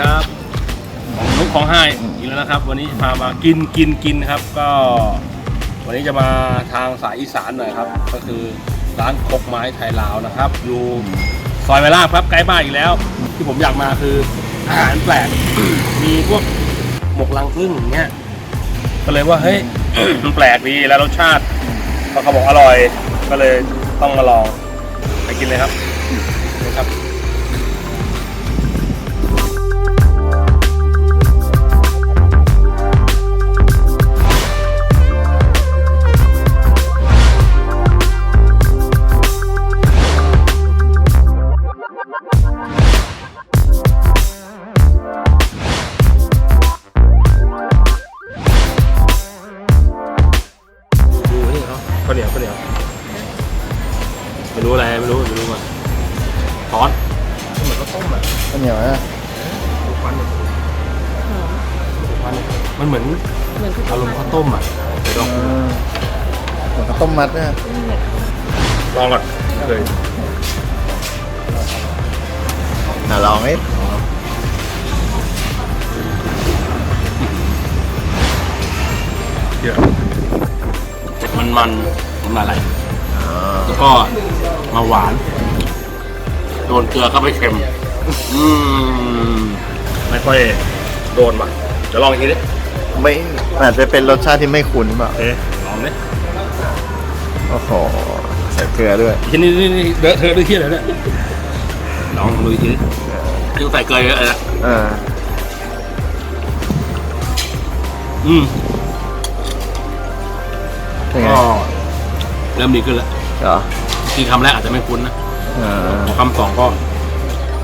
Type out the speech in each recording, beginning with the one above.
ครับของนุกของไฮอีกแล้วนะครับ วันนี้พามากินกินกินครับ ก็ วันนี้จะมาทางสายอีสานหน่อยครับ ก็คือร้านคกไม้ไทยลาวนะครับ อยู่ซอยเวลาครับใกล้บ้านอีกแล้ว ที่ผมอยากมาคืออาหารแปลกมีพวกหมกลังพึ่งอย่างเงี้ยก็เลยว่าเฮ้ยมันแปลกดีแล้วรสชาติเขาบอกอร่อย ก็เลยต้องมาลองไปกินเลยครับนี่ครับ ข้าวเหนียวนะดูควันดิดูควันดิมันเหมือนเหมือนข้าวอารมณ์ข้าวต้มอะเดี๋ยวลองเออเหมือนข้าวต้มมัดนะลองก่อนเลยน่าลองไหมเดี๋ยวมันมันมันมาอะไรอ๋อแล้วก็มาหวาน โดนเกลือเข้าไปเค็ม อืมไม่ค่อยโดนว่ะเดี๋ยวลองอีกทีดิไม่อาจจะเป็นรสชาติที่ไม่คุ้นเปล่าเอ๊ะลองดิโอ้โหใส่เกลือด้วยทีนี้นี่นี่เลอะเทอะด้วยที่อะไรเนี่ยลองดูอีกทีดิยังใส่เกลือเยอะเลยนะเอออืมเป็นไงก็เริ่มดีขึ้นแล้วเหรอทีคำแรกอาจจะไม่คุ้นนะเออ พอคำสองก็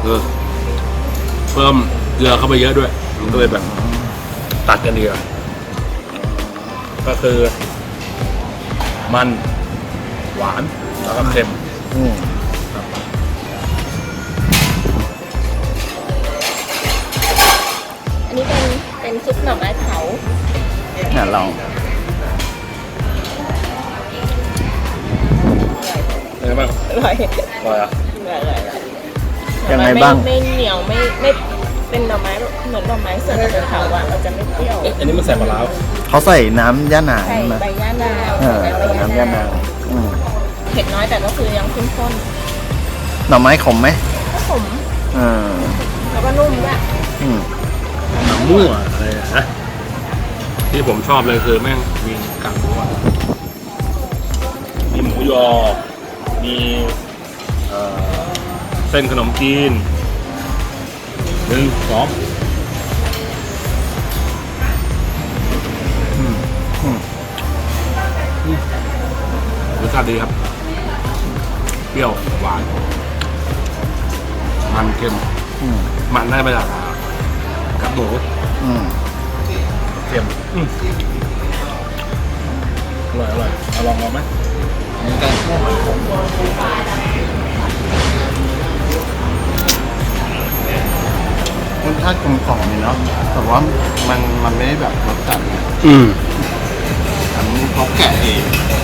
เออเพิ่มเกลือเข้าไปเยอะด้วย มันก็เลยแบบตัดกันดีกว่าก็คือ มันหวานแล้วก็เค็มอืมอันนี้เป็นเป็นซุปหน่อไม้เผาน่าลองเป็นไงบ้างอร่อยอร่อยอะ อร่อยอร่อยอร่อ ยยังไงบ้างไม่ไม่เหนียวไม่ไม่เป็นหน่อไม้เหมือนหน่อไม้สดแต่เผาอะมันจะไม่เปรี้ยวเอ๊ะอันนี้มันใส่ปลาร้าเขาใส่น้ำย่านางใส่ใช่ไหมใบย่านางเออใส่ใบน้ำย่านางอืมเผ็ดน้อยแต่ก็คือยังเข้มข้นหน่อไม้ขมไหมก็ขมเออแล้วก็นุ่มด้วยอืมหนังมั่วอะไรนะที่ผมชอบเลยคือแม่งมีกากหมูอะมีหมูยอ มีเอ่อ เส้นขนมจีนหนึ่งสองรสชาติดีครับ เปรี้ยว หวาน มันเค็มมันได้มาจากกับหมูเค็มอร่อยอร่อยเอาลองลองไหมาติกลมกล่อมเลยเนาะแต่ว่ามันมันไม่ได้แบบรสจัดนะอืมอันนี้เขาแกะเอง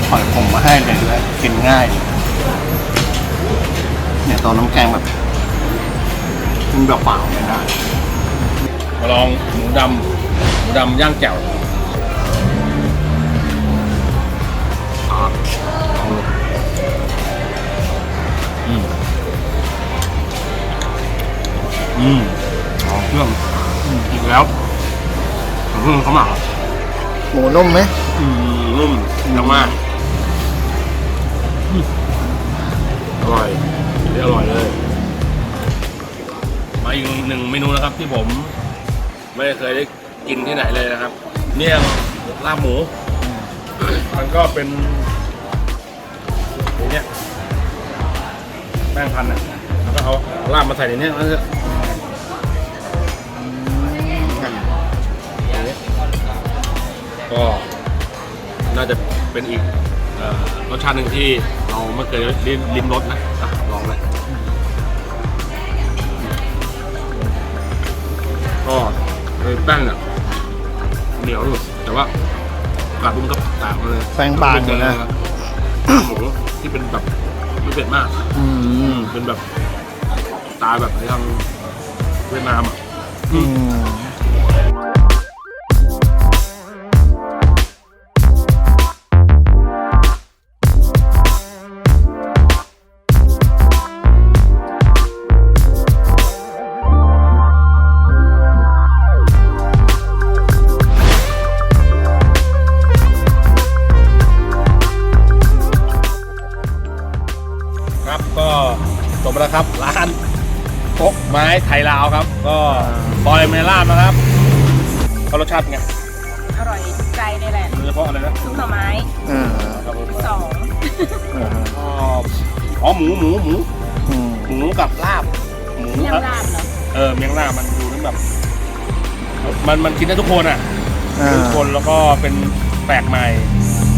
หอยผมมาให้เลยด้วยกินง่าย เนี่ยตอนน้ำแกงแบบกินแบบเปล่าไม่ได้มาลองหมูดำหมูดำย่างแจ่ว องเครื่องเขาหมักหมูนุ่มไหมอืมนุ่มจังมากอืมอร่อยนี่อร่อยเลย มาอีกหนึ่งเมนูนะครับที่ผม ไม่เคยได้กินที่ไหนเลยนะครับ เนี่ยลาบหมู มันก็เป็นอย่างเนี้ยแป้งพันธุ์อะแล้วก็เอาลาบมาใส่ในเนี้ยแล้วก็ ก็น่าจะเป็นอีกเอ่อรสชาติหนึ่งที่เราไม่เคยได้ลิ้มรสนะอะลองเลยก็เลยแป้งเนี่ยเหนียวอยู่แต่ว่ากับมันก็ต่างกันเลยแป้งบางเลยนะหมูที่เป็นแบบไม่เผ็ดมาก อือืมมเป็นแบบสไตล์แบบในทางเวียดนามอะอืม คกไม้ไทยลาวครับ ก็ซอยเมล่านะครับก็รสชาติเป็นไงอร่อยใจเลยแหละโดยเฉพาะอะไรนะซุปหน่อไม้เออครับผมสองเอออ๋ออ๋อหมูหมูหมูอืมหมูกับลาบหมูเมี่ยงลาบเหรอเออเมียงลาบมันดูแล้วแบบ มันมันกินได้ทุกคนอะเอทุอกคนแล้วก็เป็นแปลกใหม่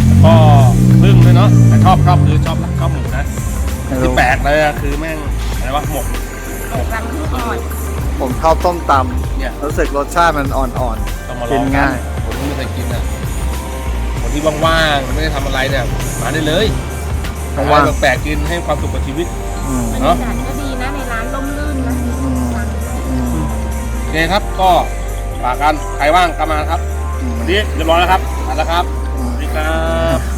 แล้วก็พึ่งด้วยเนาะแต่ชอบชอบคือชอบชอบหมูนะที่แปลกเลยอะคือแม่งอะไรวะหมก หมกรังพึ่งอ่อน ผมชอบต้มตเนี่ยำรู้สึกรสชาติมันอ่อน ต้องมาลกิองนกัง่านยคนที่ไม่เคยกินอะคนที่ว่างๆไม่ได้ทำอะไรเนี่ยมาได้เลยๆหาทั้งอะวันไรแปลกๆกินให้ความสุขกับชีวิตอืม บรรเนอะยากาศก็ดีนะ ในร้านร่มรื่นนะอืม อืมโอเคครับ ก็ฝากกันใครว่างก็มาครับอืมวันนี้เรียบร้อยแล้วครับมาแล้วครับอืสมวัสดีครับ